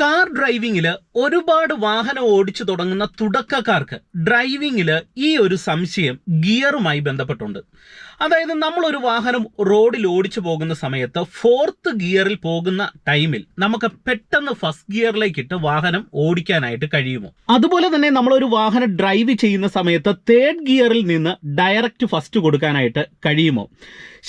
Car ഡ്രൈവിംഗിൽ ഒരുപാട് വാഹനം ഓടിച്ചു തുടങ്ങുന്ന തുടക്കക്കാർക്ക് ഡ്രൈവിംഗിൽ ഈ ഒരു സംശയം ഗിയറുമായി ബന്ധപ്പെട്ടുണ്ട്. അതായത് നമ്മൾ ഒരു വാഹനം റോഡിൽ ഓടിച്ചു പോകുന്ന സമയത്ത് ഫോർത്ത് ഗിയറിൽ പോകുന്ന ടൈമിൽ നമുക്ക് പെട്ടെന്ന് ഫസ്റ്റ് ഗിയറിലേക്ക് ഇട്ട് വാഹനം ഓടിക്കാനായിട്ട് കഴിയുമോ? അതുപോലെ തന്നെ നമ്മൾ ഒരു വാഹനം ഡ്രൈവ് ചെയ്യുന്ന സമയത്ത് തേർഡ് ഗിയറിൽ നിന്ന് ഡയറക്റ്റ് ഫസ്റ്റ് കൊടുക്കാനായിട്ട് കഴിയുമോ?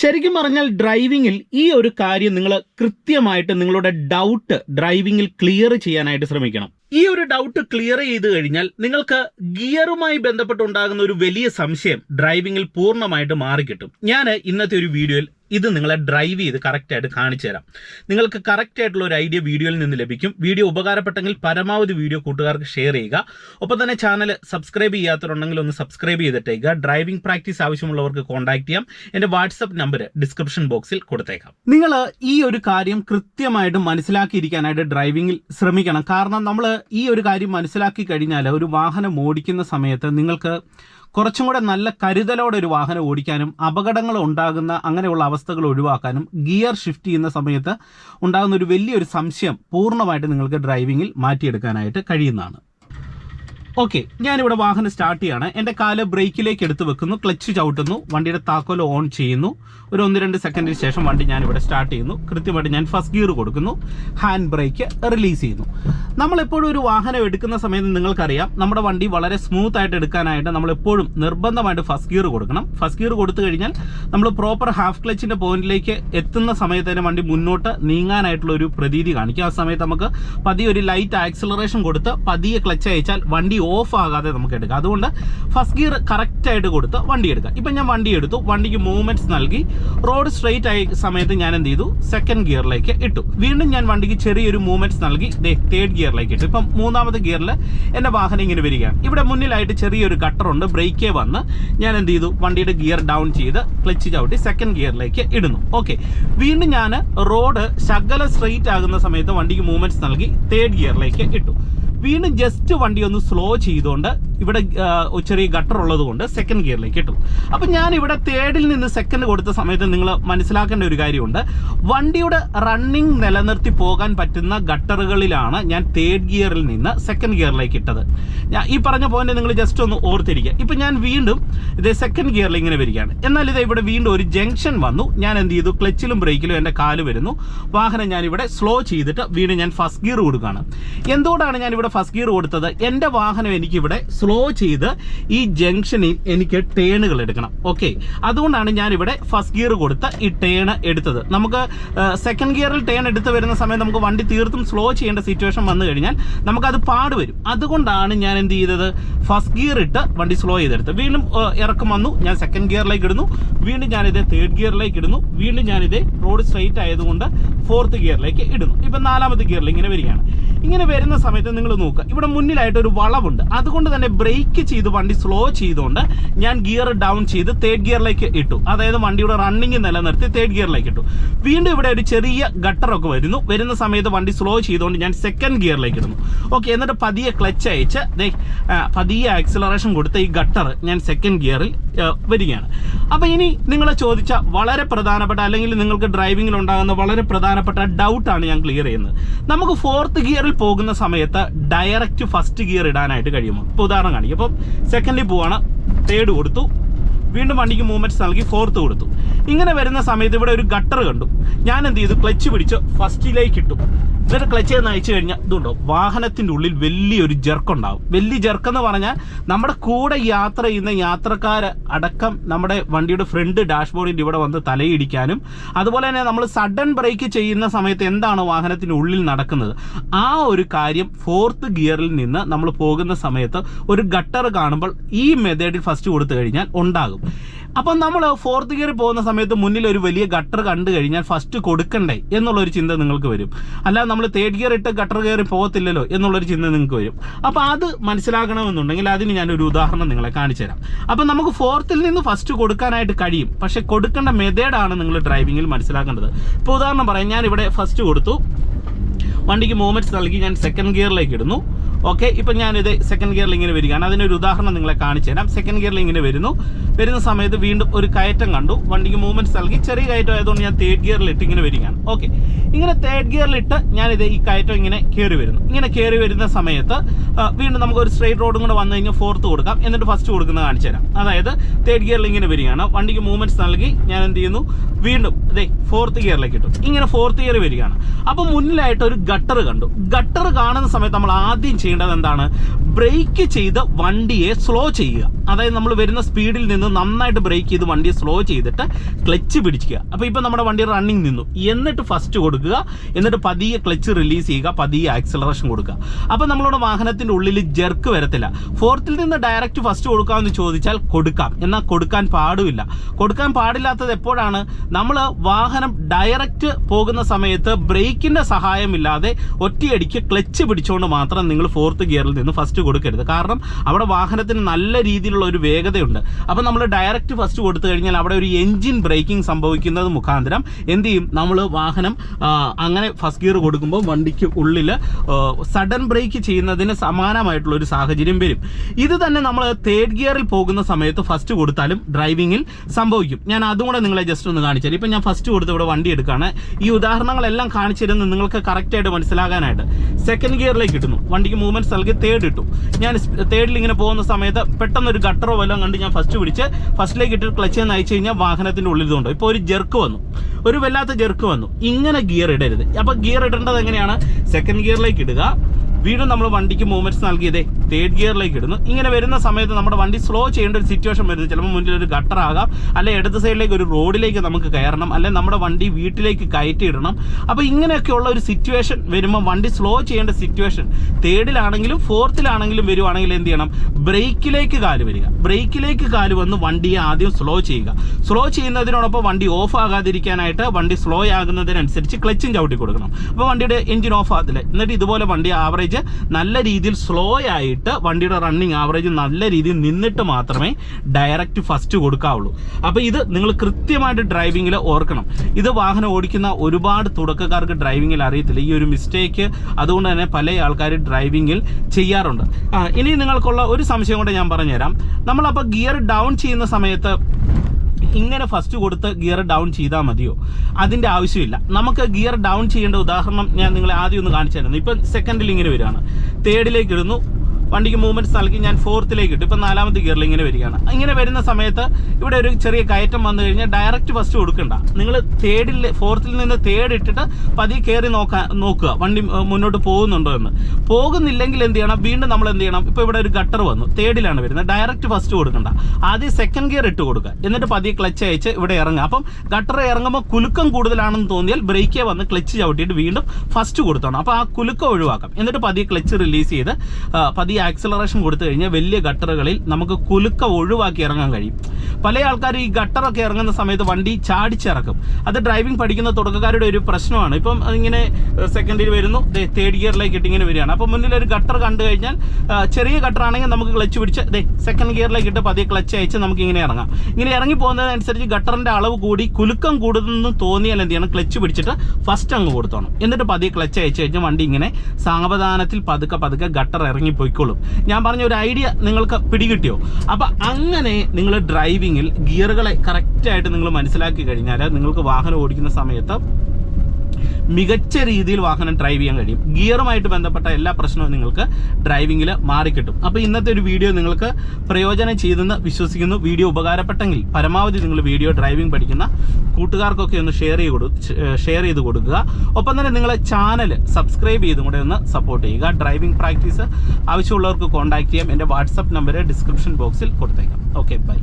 ശരിക്കും പറഞ്ഞാൽ ഡ്രൈവിംഗിൽ ഈ ഒരു കാര്യം നിങ്ങൾ കൃത്യമായിട്ട് നിങ്ങളുടെ ഡൗട്ട് ഡ്രൈവിംഗിൽ ക്ലിയർ ചെയ്യാനായിട്ട് ശ്രമിക്കണം. ഈ ഒരു ഡൗട്ട് ക്ലിയർ ചെയ്ത് കഴിഞ്ഞാൽ നിങ്ങൾക്ക് ഗിയറുമായി ബന്ധപ്പെട്ടുണ്ടാകുന്ന ഒരു വലിയ സംശയം ഡ്രൈവിംഗിൽ പൂർണമായിട്ട് മാറിക്കിട്ടും. ഞാൻ ഇന്നത്തെ ഒരു വീഡിയോയിൽ ഇത് നിങ്ങളെ ഡ്രൈവ് ചെയ്ത് കറക്റ്റായിട്ട് കാണിച്ചു തരാം. നിങ്ങൾക്ക് കറക്റ്റ് ആയിട്ടുള്ള ഒരു ഐഡിയ വീഡിയോയിൽ നിന്ന് ലഭിക്കും. വീഡിയോ ഉപകാരപ്പെട്ടെങ്കിൽ പരമാവധി വീഡിയോ കൂട്ടുകാർക്ക് ഷെയർ ചെയ്യുക. ഒപ്പം തന്നെ ചാനൽ സബ്സ്ക്രൈബ് ചെയ്യാത്തവരുണ്ടെങ്കിൽ ഒന്ന് സബ്സ്ക്രൈബ് ചെയ്തിട്ടേക്കുക ഡ്രൈവിംഗ് പ്രാക്ടീസ് ആവശ്യമുള്ളവർക്ക് കോൺടാക്ട് ചെയ്യാം. എന്റെ വാട്സപ്പ് നമ്പർ ഡിസ്ക്രിപ്ഷൻ ബോക്സിൽ കൊടുത്തേക്കാം. നിങ്ങൾ ഈ ഒരു കാര്യം കൃത്യമായിട്ട് മനസ്സിലാക്കിയിരിക്കാനായിട്ട് ഡ്രൈവിംഗിൽ ശ്രമിക്കണം. കാരണം നമ്മൾ ഈ ഒരു കാര്യം മനസ്സിലാക്കി കഴിഞ്ഞാൽ ഒരു വാഹനം ഓടിക്കുന്ന സമയത്ത് നിങ്ങൾക്ക് കുറച്ചും കൂടെ നല്ല കരുതലോടെ ഒരു വാഹനം ഓടിക്കാനും അപകടങ്ങൾ ഉണ്ടാകുന്ന അങ്ങനെയുള്ള അവസ്ഥകൾ ഒഴിവാക്കാനും ഗിയർ ഷിഫ്റ്റ് ചെയ്യുന്ന സമയത്ത് ഉണ്ടാകുന്ന ഒരു വലിയൊരു സംശയം പൂർണമായിട്ട് നിങ്ങൾക്ക് ഡ്രൈവിങ്ങിൽ മാറ്റിയെടുക്കാനായിട്ട് കഴിയുന്നതാണ്. ഓക്കെ ഞാനിവിടെ വാഹനം സ്റ്റാർട്ട് ചെയ്യാണ്. എന്റെ കാൽ ബ്രേക്കിലേക്ക് എടുത്തു വെക്കുന്നു ക്ലച്ച് ചവിട്ടുന്നു വണ്ടിയുടെ താക്കോൽ ഓൺ ചെയ്യുന്നു. ഒരു ഒന്ന് രണ്ട് സെക്കൻഡിന് ശേഷം വണ്ടി ഞാനിവിടെ സ്റ്റാർട്ട് ചെയ്യുന്നു. കൃത്യമായിട്ട് ഞാൻ ഫസ്റ്റ് ഗിയർ കൊടുക്കുന്നു ഹാൻഡ് ബ്രേക്ക് റിലീസ് ചെയ്യുന്നു. നമ്മളെപ്പോഴും ഒരു വാഹനം എടുക്കുന്ന സമയത്ത് നിങ്ങൾക്കറിയാം നമ്മുടെ വണ്ടി വളരെ സ്മൂത്ത് ആയിട്ട് എടുക്കാനായിട്ട് നമ്മൾ എപ്പോഴും നിർബന്ധമായിട്ട് ഫസ്റ്റ് ഗിയർ കൊടുക്കണം. ഫസ്റ്റ് ഗിയർ കൊടുത്തു കഴിഞ്ഞാൽ നമ്മൾ പ്രോപ്പർ ഹാഫ് ക്ലച്ചിന്റെ പോയിന്റിലേക്ക് എത്തുന്ന സമയത്ത് തന്നെ വണ്ടി മുന്നോട്ട് നീങ്ങാനായിട്ടുള്ള ഒരു പ്രതീതി കാണിക്കും. ആ സമയത്ത് നമുക്ക് പതിയെ ഒരു ലൈറ്റ് ആക്സിലറേഷൻ കൊടുത്ത് പതിയെ ക്ലച്ച് അയച്ചാൽ വണ്ടി ഓഫ് ആകാതെ നമുക്ക് എടുക്കാം. അതുകൊണ്ട് ഫസ്റ്റ് ഗിയർ കറക്റ്റായിട്ട് കൊടുത്ത് വണ്ടി എടുക്കാം. ഇപ്പം ഞാൻ വണ്ടി എടുത്തു. വണ്ടിക്ക് മൂവ്മെന്റ്സ് നൽകി. റോഡ് സ്ട്രെയിറ്റ് ആയ സമയത്ത് ഞാൻ എന്ത് ചെയ്തു? സെക്കൻഡ് ഗിയറിലേക്ക് ഇട്ടു. വീണ്ടും ഞാൻ വണ്ടിക്ക് ചെറിയൊരു മൂവ്മെന്റ്സ് നൽകി. തേർഡ് ഗിയറിലേക്ക് ഇട്ടു. ഇപ്പം മൂന്നാമത്തെ ഗിയറിൽ എന്റെ വാഹനം ഇങ്ങനെ വരികയാണ്. ഇവിടെ മുന്നിലായിട്ട് ചെറിയൊരു ഗട്ടറുണ്ട് ബ്രേക്കേ വന്ന് ഞാൻ എന്ത് ചെയ്തു? വണ്ടിയുടെ ഗിയർ ഡൗൺ ചെയ്ത് ക്ലച്ച് ചവിട്ടി സെക്കൻഡ് ഗിയറിലേക്ക് ഇടുന്നു. ഓക്കെ വീണ്ടും ഞാൻ റോഡ് ശകല സ്ട്രെയിറ്റ് ആകുന്ന സമയത്ത് വണ്ടിക്ക് മൂവ്മെന്റ്സ് നൽകി. തേർഡ് ഗിയറിലേക്ക് ഇട്ടു. വീണ്ടും ജസ്റ്റ് വണ്ടി ഒന്ന് സ്ലോ ചെയ്തുകൊണ്ട് ഇവിടെ ചെറിയ ഗട്ടർ ഉള്ളത് കൊണ്ട് സെക്കൻഡ് ഗിയറിലേക്ക് ഇട്ടു. അപ്പം ഞാൻ ഇവിടെ തേർഡിൽ നിന്ന് സെക്കൻഡ് കൊടുത്ത സമയത്ത് നിങ്ങൾ മനസ്സിലാക്കേണ്ട ഒരു കാര്യമുണ്ട്. വണ്ടിയുടെ റണ്ണിങ് നിലനിർത്തി പോകാൻ പറ്റുന്ന ഗട്ടറുകളിലാണ് ഞാൻ തേർഡ് ഗിയറിൽ നിന്ന് സെക്കൻഡ് ഗിയറിലേക്ക് ഇട്ടത്. ഞാൻ ഈ പറഞ്ഞ പോയിന്റ് നിങ്ങൾ ജസ്റ്റ് ഒന്ന് ഓർത്തിരിക്കുക. ഇപ്പം ഞാൻ വീണ്ടും ഇത് സെക്കൻഡ് ഗിയറിൽ ഇങ്ങനെ വരികയാണ്. എന്നാൽ ഇത് ഇവിടെ വീണ്ടും ഒരു ജംഗ്ഷൻ വന്നു. ഞാൻ എന്ത് ചെയ്തു? ക്ലച്ചിലും ബ്രേക്കിലും എന്റെ കാൽ വരുന്നു. വാഹനം ഞാൻ ഇവിടെ സ്ലോ ചെയ്തിട്ട് വീണ്ടും ഞാൻ ഫസ്റ്റ് ഗിയർ കൊടുക്കുകയാണ്. എന്തുകൊണ്ടാണ് ഞാൻ ഇവിടെ ഫസ്റ്റ് ഗിയർ കൊടുത്തത്? എന്റെ വാഹനം എനിക്കിവിടെ സ്ലോ ചെയ്ത് ഈ ജംഗ്ഷനിൽ എനിക്ക് ടേണുകൾ എടുക്കണം. ഓക്കെ അതുകൊണ്ടാണ് ഞാനിവിടെ ഫസ്റ്റ് ഗിയർ കൊടുത്ത് ഈ ടേൺ എടുത്തത്. നമുക്ക് സെക്കൻഡ് ഗിയറിൽ ടേൺ എടുത്ത് വരുന്ന സമയത്ത് നമുക്ക് വണ്ടി തീർത്തും സ്ലോ ചെയ്യേണ്ട സിറ്റുവേഷൻ വന്നു കഴിഞ്ഞാൽ നമുക്കത് പാട് വരും. അതുകൊണ്ടാണ് ഞാൻ എന്ത് ചെയ്തത്? ഫസ്റ്റ് ഗിയർ ഇട്ട് വണ്ടി സ്ലോ ചെയ്തെടുത്ത് വീണ്ടും ഇറക്കം വന്നു. ഞാൻ സെക്കൻഡ് ഗിയറിലേക്ക് ഇടുന്നു. വീണ്ടും ഞാനിത് തേർഡ് ഗിയറിലേക്ക് ഇടുന്നു. വീണ്ടും ഞാനിത് റോഡ് സ്ട്രെയിറ്റ് ആയതുകൊണ്ട് ഫോർത്ത് ഗിയറിലേക്ക് ഇടുന്നു. ഇപ്പം നാലാമത്തെ ഗിയറിൽ ഇങ്ങനെ വരികയാണ്. ഇങ്ങനെ വരുന്ന സമയത്ത് നിങ്ങൾ നോക്കുക. ഇവിടെ മുന്നിലായിട്ട് ഒരു വളവുണ്ട്. അതുകൊണ്ട് തന്നെ ബ്രേക്ക് ചെയ്ത് വണ്ടി സ്ലോ ചെയ്തുകൊണ്ട് ഞാൻ ഗിയർ ഡൗൺ ചെയ്ത് തേർഡ് ഗിയറിലേക്ക് ഇട്ടു. അതായത് വണ്ടിയുടെ റണ്ണിങ് നിലനിർത്തി തേർഡ് ഗിയറിലേക്ക് ഇട്ടു. വീണ്ടും ഇവിടെ ഒരു ചെറിയ ഗട്ടറൊക്കെ വരുന്നു. വരുന്ന സമയത്ത് വണ്ടി സ്ലോ ചെയ്തുകൊണ്ട് ഞാൻ സെക്കൻഡ് ഗിയറിലേക്ക് ഇടുന്നു. ഓക്കെ എന്നിട്ട് പതിയെ ക്ലച്ച് അയച്ച് പതിയെ ആക്സിലറേഷൻ കൊടുത്ത ഈ ഗട്ടർ ഞാൻ സെക്കൻഡ് ഗിയറിൽ വരികയാണ്. അപ്പോൾ ഇനി നിങ്ങളെ ചോദിച്ച വളരെ പ്രധാനപ്പെട്ട അല്ലെങ്കിൽ നിങ്ങൾക്ക് ഡ്രൈവിംഗിൽ ഉണ്ടാകുന്ന വളരെ പ്രധാനപ്പെട്ട ഡൗട്ടാണ് ഞാൻ ക്ലിയർ ചെയ്യുന്നത്. നമുക്ക് ഫോർത്ത് ഗിയറിൽ പോകുന്ന സമയത്ത് ഡയറക്റ്റ് ഫസ്റ്റ് ഗിയർ ഇടാനായിട്ട് കഴിയുമോ? ഇപ്പോൾ ഉദാഹരണം കാണിക്കും. അപ്പം സെക്കൻഡിൽ പോവാണ് തേർഡ് കൊടുത്തു. വീണ്ടും വണ്ടിക്ക് മൂവ്മെന്റ്സ് നൽകി ഫോർത്ത് കൊടുത്തു. ഇങ്ങനെ വരുന്ന സമയത്ത് ഇവിടെ ഒരു ഗട്ടർ കണ്ടു. ഞാൻ എന്ത് ചെയ്തു? ക്ലച്ച് പിടിച്ച് ഫസ്റ്റിലേക്ക് ഇട്ടു. എന്നിട്ട് ക്ലച്ച് ചെയ്ത് അയച്ചു കഴിഞ്ഞാൽ ഇതുണ്ടോ? വാഹനത്തിന്റെ ഉള്ളിൽ വലിയൊരു ജെർക്കുണ്ടാവും വലിയ ജെർക്കെന്ന് പറഞ്ഞാൽ നമ്മുടെ കൂടെ യാത്ര ചെയ്യുന്ന യാത്രക്കാർ അടക്കം നമ്മുടെ വണ്ടിയുടെ ഫ്രണ്ട് ഡാഷ്ബോർഡിന്റെ ഇവിടെ വന്ന് തലയിടിക്കാനും അതുപോലെ തന്നെ നമ്മൾ സഡൻ ബ്രേക്ക് ചെയ്യുന്ന സമയത്ത് എന്താണ് വാഹനത്തിന്റെ ഉള്ളിൽ നടക്കുന്നത്? ആ ഒരു കാര്യം ഫോർത്ത് ഗിയറിൽ നിന്ന് നമ്മൾ പോകുന്ന സമയത്ത് ഒരു ഗട്ടർ കാണുമ്പോൾ ഈ മെത്തേഡിൽ ഫസ്റ്റ് കൊടുത്തു കഴിഞ്ഞാൽ ഉണ്ടാകും. അപ്പം നമ്മൾ ഫോർത്ത് ഗിയർ പോകുന്ന സമയത്ത് മുന്നിൽ ഒരു വലിയ ഗട്ടർ കണ്ടു കഴിഞ്ഞാൽ ഫസ്റ്റ് കൊടുക്കണ്ടേ എന്നുള്ളൊരു ചിന്ത നിങ്ങൾക്ക് വരും. അല്ലാതെ നമ്മൾ തേർഡ് ഗിയർ ഇട്ട് ഗട്ടർ കയറി പോകത്തില്ലല്ലോ എന്നുള്ളൊരു ചിന്ത നിങ്ങൾക്ക് വരും. അപ്പോൾ അത് മനസ്സിലാക്കണമെന്നുണ്ടെങ്കിൽ അതിന് ഞാനൊരു ഉദാഹരണം നിങ്ങളെ കാണിച്ചു തരാം. അപ്പം നമുക്ക് ഫോർത്തിൽ നിന്ന് ഫസ്റ്റ് കൊടുക്കാനായിട്ട് കഴിയും. പക്ഷേ കൊടുക്കേണ്ട മെത്തേഡാണ് നിങ്ങൾ ഡ്രൈവിങ്ങിൽ മനസ്സിലാക്കേണ്ടത്. ഇപ്പോൾ ഉദാഹരണം പറയാം ഞാൻ ഇവിടെ ഫസ്റ്റ് കൊടുത്തു. വണ്ടിക്ക് മൂവ്മെന്റ്സ് നൽകി ഞാൻ സെക്കൻഡ് ഗിയറിലേക്ക് ഇടുന്നു. ഓക്കെ ഇപ്പം ഞാനിത് സെക്കൻഡ് ഗിയറിൽ ഇങ്ങനെ വരികയാണ്. അതിനൊരു ഉദാഹരണം നിങ്ങളെ കാണിച്ചു തരാം. സെക്കൻഡ് ഗിയറിൽ ഇങ്ങനെ വരുന്നു. വരുന്ന സമയത്ത് വീണ്ടും ഒരു കയറ്റം കണ്ടു. വണ്ടിക്ക് മൂവ്മെന്റ്സ് നൽകി. ചെറിയ കയറ്റം ആയതുകൊണ്ട് ഞാൻ തേർഡ് ഗിയറിൽ ഇട്ട് ഇങ്ങനെ വരികയാണ്. ഓക്കെ ഇങ്ങനെ തേർഡ് ഗിയറിൽ ഇട്ട് ഞാനിത് ഈ കയറ്റം ഇങ്ങനെ കയറി വരുന്നു. ഇങ്ങനെ കയറി വരുന്ന സമയത്ത് വീണ്ടും നമുക്ക് ഒരു സ്ട്രേറ്റ് റോഡും കൂടെ വന്നു കഴിഞ്ഞാൽ ഫോർത്ത് കൊടുക്കാം. എന്നിട്ട് ഫസ്റ്റ് കൊടുക്കുന്നത് കാണിച്ചു തരാം. അതായത് തേർഡ് ഗിയറിൽ ഇങ്ങനെ വരികയാണ്. വണ്ടിക്ക് മൂവ്മെന്റ്സ് നൽകി. ഞാൻ എന്ത് ചെയ്യുന്നു? വീണ്ടും ഇതേ ഫോർത്ത് ഗിയറിലേക്ക് ഇട്ടു. ഇങ്ങനെ ഫോർത്ത് ഗിയർ വരികയാണ്. അപ്പോൾ മുന്നിലായിട്ട് ഒരു ഗട്ടർ കണ്ടു. ഗട്ടർ കാണുന്ന സമയത്ത് നമ്മൾ ആദ്യം ചെയ്യേണ്ടത് എന്താണ്? ബ്രേക്ക് ചെയ്ത് വണ്ടിയെ സ്ലോ ചെയ്യുക. അതായത് നമ്മൾ വരുന്ന സ്പീഡിൽ നിന്ന് നന്നായിട്ട് ബ്രേക്ക് ചെയ്ത് വണ്ടി സ്ലോ ചെയ്തിട്ട് ക്ലച്ച് പിടിക്കുക അപ്പോൾ ഇപ്പോൾ നമ്മുടെ വണ്ടി റണ്ണിങ് നിന്നു. എന്നിട്ട് ഫസ്റ്റ് കൊടുക്കുക. എന്നിട്ട് പതിയെ ക്ലച്ച് റിലീസ് ചെയ്യുക. പതിയെ ആക്സിലറേഷൻ കൊടുക്കുക. അപ്പോൾ നമ്മളുടെ വാഹനത്തിന്റെ ഉള്ളിൽ ജെർക്ക് വരത്തില്ല. ഫോർത്തിൽ നിന്ന് ഡയറക്റ്റ് ഫസ്റ്റ് കൊടുക്കാമെന്ന് ചോദിച്ചാൽ കൊടുക്കാം. എന്നാൽ കൊടുക്കാൻ പാടില്ല കൊടുക്കാൻ പാടില്ലാത്തത് എപ്പോഴാണ്? നമ്മൾ വാഹനം ഡയറക്റ്റ് പോകുന്ന സമയത്ത് ബ്രേക്കിന്റെ സഹായമില്ലാതെ ഒറ്റയടിക്ക് ക്ലച്ച് പിടിച്ചുകൊണ്ട് മാത്രം നിങ്ങൾ ഫോർത്ത് ഗിയറിൽ നിന്ന് ഫസ്റ്റ് കൊടുക്കരുത്. കാരണം അവിടെ വാഹനത്തിന് നല്ല രീതിയിലുള്ള ഒരു വേഗതയുണ്ട്. അപ്പോൾ നമ്മൾ ഡയറക്റ്റ് ഫസ്റ്റ് കൊടുത്തു കഴിഞ്ഞാൽ അവിടെ ഒരു എൻജിൻ ബ്രേക്കിംഗ് സംഭവിക്കുന്നത് മുഖാന്തരം. എന്ത് ചെയ്യും? നമ്മൾ വാഹനം അങ്ങനെ ഫസ്റ്റ് ഗിയർ കൊടുക്കുമ്പോൾ വണ്ടിക്ക് ഉള്ളിൽ സഡൻ ബ്രേക്ക് ചെയ്യുന്നതിന് സമാനമായിട്ടുള്ള ഒരു സാഹചര്യം വരും. ഇത് തന്നെ നമ്മൾ തേർഡ് ഗിയറിൽ പോകുന്ന സമയത്ത് ഫസ്റ്റ് കൊടുത്താലും ഡ്രൈവിങ്ങിൽ സംഭവിക്കും. ഞാൻ അതും കൂടെ നിങ്ങളെ ജസ്റ്റ് ഒന്ന് കാണിച്ചാൽ ഇപ്പം ഞാൻ ഫസ്റ്റ് കൊടുത്ത് ഇവിടെ വണ്ടി എടുക്കുകയാണ്. ഈ ഉദാഹരണങ്ങളെല്ലാം കാണിച്ചിരുന്ന് നിങ്ങൾക്ക് കറക്റ്റായിട്ട് മനസ്സിലാകാനായിട്ട്. സെക്കൻഡ് ഗിയറിലേക്ക് ഇട്ടുന്നു വണ്ടിക്ക് മൂവ്മെന്റ്സ് നൽകി തേർഡ് ഇട്ടു. ഞാൻ തേർഡിൽ ഇങ്ങനെ പോകുന്ന സമയത്ത് പെട്ടെന്ന് ഒരു ഗട്ടറോ വല്ലതും കണ്ട് ഞാൻ ഫസ്റ്റ് പിടിച്ച് ഫസ്റ്റിലേക്ക് ഇട്ട് ക്ലച്ച് നയിച്ചു കഴിഞ്ഞാൽ വാഹനത്തിന്റെ ഉള്ളിൽ ഇതുണ്ട് ഇപ്പോൾ ഒരു ജെർക്ക് വന്നു. ഒരു വല്ലാത്ത ജെർക്ക് വന്നു. ഇങ്ങനെ ഗിയർ ഇടരുത്. അപ്പോൾ ഗിയർ ഇടേണ്ടത് എങ്ങനെയാണ്? സെക്കൻഡ് ഗിയറിലേക്ക് ഇടുക. വീണ്ടും നമ്മൾ വണ്ടിക്ക് മൂവ്മെന്റ്സ് നൽകിയതേ തേർഡ് ഗിയറിലേക്ക് ഇടുന്നു. ഇങ്ങനെ വരുന്ന സമയത്ത് നമ്മുടെ വണ്ടി സ്ലോ ചെയ്യേണ്ട ഒരു സിറ്റുവേഷൻ വരുന്നത് ചിലപ്പോൾ മുന്നിൽ ഒരു ഗട്ടർ ആകാം. അല്ലെ ഇടത് സൈഡിലേക്ക് ഒരു റോഡിലേക്ക് നമുക്ക് കയറണം. അല്ലെ നമ്മുടെ വണ്ടി വീട്ടിലേക്ക് കയറ്റി ഇടണം അപ്പോൾ ഇങ്ങനെയൊക്കെയുള്ള ഒരു സിറ്റുവേഷൻ വരുമ്പോൾ വണ്ടി സ്ലോ ചെയ്യേണ്ട സിറ്റുവേഷൻ തേർഡിലാണെങ്കിലും ഫോർത്തിലാണെങ്കിലും വരുവാണെങ്കിൽ എന്ത് ചെയ്യണം? ബ്രേക്കിലേക്ക് കാൽ വരിക. ബ്രേക്കിലേക്ക് കാൽ വന്ന് വണ്ടിയെ ആദ്യം സ്ലോ ചെയ്യുക. സ്ലോ ചെയ്യുന്നതിനോടൊപ്പം വണ്ടി ഓഫ് ആകാതിരിക്കാനായിട്ട് വണ്ടി സ്ലോ ആകുന്നതിനനുസരിച്ച് ക്ലച്ചും ചവിട്ടി കൊടുക്കണം. അപ്പോൾ വണ്ടിയുടെ എഞ്ചിൻ ഓഫ് ആകത്തില്ല. എന്നിട്ട് ഇതുപോലെ വണ്ടി ആവറേജ് നല്ല രീതിയിൽ സ്ലോ ആയിട്ട് വണ്ടിയുടെ റണ്ണിങ് ആവറേജ് നല്ല രീതിയിൽ നിന്നിട്ട് മാത്രമേ ഡയറക്റ്റ് ഫസ്റ്റ് കൊടുക്കാവുള്ളൂ. അപ്പോൾ ഇത് നിങ്ങൾ കൃത്യമായിട്ട് ഡ്രൈവിങ്ങിൽ ഓർക്കണം. ഇത് വാഹനം ഓടിക്കുന്ന ഒരുപാട് തുടക്കക്കാർക്ക് ഡ്രൈവിങ്ങിൽ അറിയത്തില്ല. ഈ ഒരു മിസ്റ്റേക്ക് അതുകൊണ്ട് തന്നെ പല ആൾക്കാർ ഡ്രൈവിങ്ങിൽ ചെയ്യാറുണ്ട്. ഇനി നിങ്ങൾക്കുള്ള ഒരു സംശയം കൊണ്ട് ഞാൻ പറഞ്ഞുതരാം. നമ്മളപ്പോൾ ഗിയർ ഡൗൺ ചെയ്യുന്ന സമയത്ത് ഇങ്ങനെ ഫസ്റ്റ് കൊടുത്ത് ഗിയർ ഡൗൺ ചെയ്താൽ മതിയോ? അതിന്റെ ആവശ്യമില്ല. നമുക്ക് ഗിയർ ഡൗൺ ചെയ്യേണ്ട ഉദാഹരണം ഞാൻ നിങ്ങളെ ആദ്യം ഒന്ന് കാണിച്ചു തരുന്നു. ഇപ്പം സെക്കൻഡിൽ ഇങ്ങനെ വരികയാണ്. തേർഡിലേക്ക് ഇടുന്നു. വണ്ടിക്ക് മൂവ്മെന്റ്സ് നൽകി ഞാൻ ഫോർത്തിലേക്ക് ഇട്ടു. ഇപ്പം നാലാമത്തെ ഗിയറിൽ ഇങ്ങനെ വരികയാണ്. ഇങ്ങനെ വരുന്ന സമയത്ത് ഇവിടെ ഒരു ചെറിയ കയറ്റം വന്നു കഴിഞ്ഞാൽ ഡയറക്റ്റ് ഫസ്റ്റ് കൊടുക്കണ്ട. നിങ്ങൾ തേർഡിൽ ഫോർത്തിൽ നിന്ന് തേർഡ് ഇട്ടിട്ട് പതി കയറി നോക്കാൻ നോക്കുക. വണ്ടി മുന്നോട്ട് പോകുന്നുണ്ടോ എന്ന്. പോകുന്നില്ലെങ്കിൽ എന്ത് ചെയ്യണം? വീണ്ടും നമ്മൾ എന്ത് ചെയ്യണം? ഇപ്പോൾ ഇവിടെ ഒരു ഗട്ടർ വന്നു. തേർഡിലാണ് വരുന്നത്. ഡയറക്റ്റ് ഫസ്റ്റ് കൊടുക്കണ്ട. ആദ്യം സെക്കൻഡ് ഗിയർ ഇട്ട് കൊടുക്കുക. എന്നിട്ട് പതി ക്ലച്ച് അയച്ച് ഇവിടെ ഇറങ്ങുക. അപ്പം ഗട്ടർ ഇറങ്ങുമ്പോൾ കുലുക്കം കൂടുതലാണെന്ന് തോന്നിയാൽ ബ്രേക്കേ വന്ന് ക്ലച്ച് ചവിട്ടിയിട്ട് വീണ്ടും ഫസ്റ്റ് കൊടുത്തോണം. അപ്പോൾ ആ കുലുക്കം ഒഴിവാക്കാം. എന്നിട്ട് പതി ക്ലച്ച് റിലീസ് ചെയ്ത് പതി ആക്സലറേഷൻ കൊടുത്തു കഴിഞ്ഞാൽ വലിയ ഗട്ടറുകളിൽ നമുക്ക് കുലുക്ക ഒഴിവാക്കി ഇറങ്ങാൻ കഴിയും. പല ആൾക്കാർ ഈ ഗട്ടറൊക്കെ ഇറങ്ങുന്ന സമയത്ത് വണ്ടി ചാടിച്ചിറക്കും. അത് ഡ്രൈവിംഗ് പഠിക്കുന്ന തുടക്കക്കാരുടെ ഒരു പ്രശ്നമാണ്. ഇപ്പം ഇങ്ങനെ സെക്കൻഡിൽ വരുന്നു തേർഡ് ഗിയറിലേക്ക് ഇട്ട് ഇങ്ങനെ വരികയാണ്. അപ്പോൾ മുന്നിൽ ഒരു ഗട്ടർ കണ്ടു കഴിഞ്ഞാൽ ചെറിയ ഗട്ടർ ആണെങ്കിൽ നമുക്ക് ക്ലച്ച് പിടിച്ച് ദേ സെക്കൻഡ് ഗിയറിലേക്ക് ഇട്ട് പതിയെ ക്ലച്ച് അയച്ച് നമുക്ക് ഇങ്ങനെ ഇറങ്ങാം. ഇങ്ങനെ ഇറങ്ങി പോകുന്നതനുസരിച്ച് ഗട്ടറിന്റെ അളവ് കൂടി കുലുക്കം കൂടുന്നു തോന്നിയാൽ എന്ത് ചെയ്യണം? ക്ലച്ച് പിടിച്ചിട്ട് ഫസ്റ്റ് അങ്ങ് കൊടുത്തോണം. എന്നിട്ട് പതിയെ ക്ലച്ച് അയച്ച് കഴിഞ്ഞാൽ വണ്ടി ഇങ്ങനെ സാവധാനത്തിൽ പതുക്കെ പതുക്കെ ഗട്ടർ ഇറങ്ങി പോയിക്കോളും ഞാൻ പറഞ്ഞ ഒരു ഐഡിയ നിങ്ങൾക്ക് പിടികിട്ടിയോ? അപ്പൊ അങ്ങനെ നിങ്ങൾ ഡ്രൈവിങ്ങിൽ ഗിയറുകളെ കറക്റ്റായിട്ട് നിങ്ങൾ മനസ്സിലാക്കി കഴിഞ്ഞാൽ നിങ്ങൾക്ക് വാഹനം ഓടിക്കുന്ന സമയത്ത് മികച്ച രീതിയിൽ വാഹനം ഡ്രൈവ് ചെയ്യാൻ കഴിയും. ഗിയറുമായിട്ട് ബന്ധപ്പെട്ട എല്ലാ പ്രശ്നവും നിങ്ങൾക്ക് ഡ്രൈവിങ്ങിൽ മാറിക്കിട്ടും. അപ്പോൾ ഇന്നത്തെ ഒരു വീഡിയോ നിങ്ങൾക്ക് പ്രയോജനം ചെയ്തെന്ന് വിശ്വസിക്കുന്നു. വീഡിയോ ഉപകാരപ്പെട്ടെങ്കിൽ പരമാവധി നിങ്ങൾ വീഡിയോ ഡ്രൈവിംഗ് പഠിക്കുന്ന കൂട്ടുകാർക്കൊക്കെ ഒന്ന് ഷെയർ ചെയ്ത് കൊടു ഷെയർ ചെയ്ത് കൊടുക്കുക. ഒപ്പം തന്നെ നിങ്ങളെ ചാനൽ സബ്സ്ക്രൈബ് ചെയ്തും കൂടെ ഒന്ന് സപ്പോർട്ട് ചെയ്യുക. ഡ്രൈവിംഗ് പ്രാക്ടീസ് ആവശ്യമുള്ളവർക്ക് കോൺടാക്ട് ചെയ്യാം. എന്റെ വാട്സപ്പ് നമ്പർ ഡിസ്ക്രിപ്ഷൻ ബോക്സിൽ കൊടുത്തേക്കാം. Okay bye